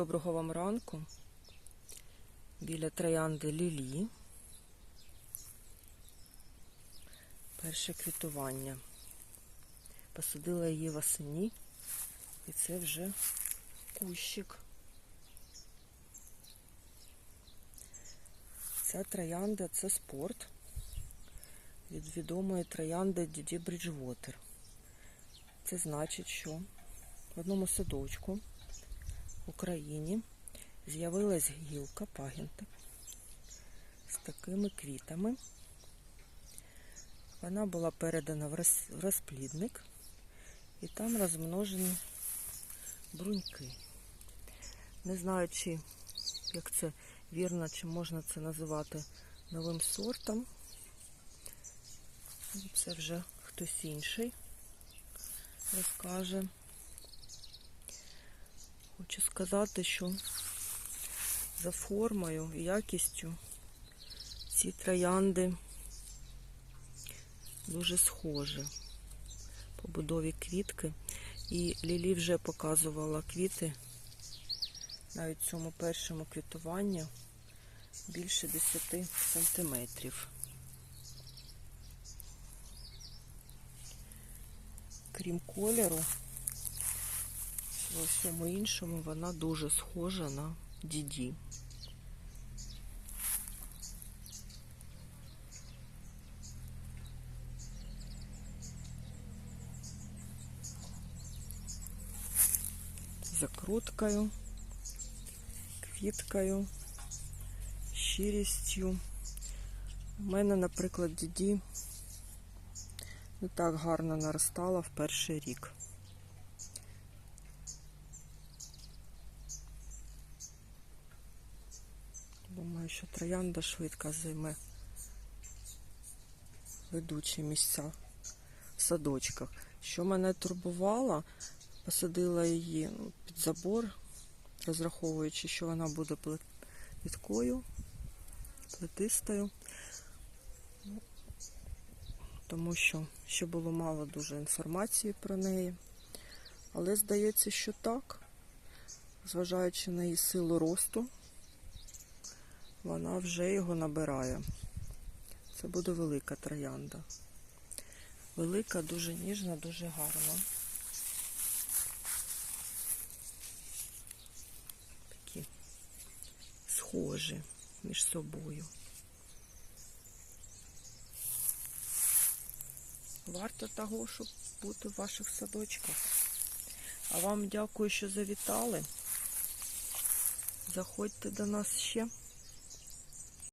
Доброго вам ранку. Біля троянди Лілі. Перше квітування. Посадила її восені. І це вже кущик. Ця троянда це спорт від відомої троянди Діді Бріджвотер. Це значить, що в одному садочку Україні з'явилась гілка пагінтик з такими квітами. Вона була передана в розплідник, і там розмножені бруньки. Не знаю, чи як це вірно, чи можна це називати новим сортом. Це вже хтось інший розкаже. Хочу сказати, що за формою і якістю ці троянди дуже схожі по будові квітки. І Лілі вже показувала квіти навіть в цьому першому квітуванні більше 10 сантиметрів. Крім кольору, во всьому іншому вона дуже схожа на діді. Закруткою, квіткою, щирістю. У мене, наприклад, діді не так гарно наростала в перший рік. Думаю, що троянда швидко займе ведучі місця в садочках. Що мене турбувало, посадила її ну, під забор, розраховуючи, що вона буде плиткою, плетистою. Ну, Тому що ще було мало дуже інформації про неї. Але здається, що так, зважаючи на її силу росту, вона вже його набирає. Це буде велика троянда. Велика, дуже ніжна, дуже гарна. Такі схожі між собою. Варто того, щоб бути в ваших садочках. А вам дякую, що завітали. Заходьте до нас ще.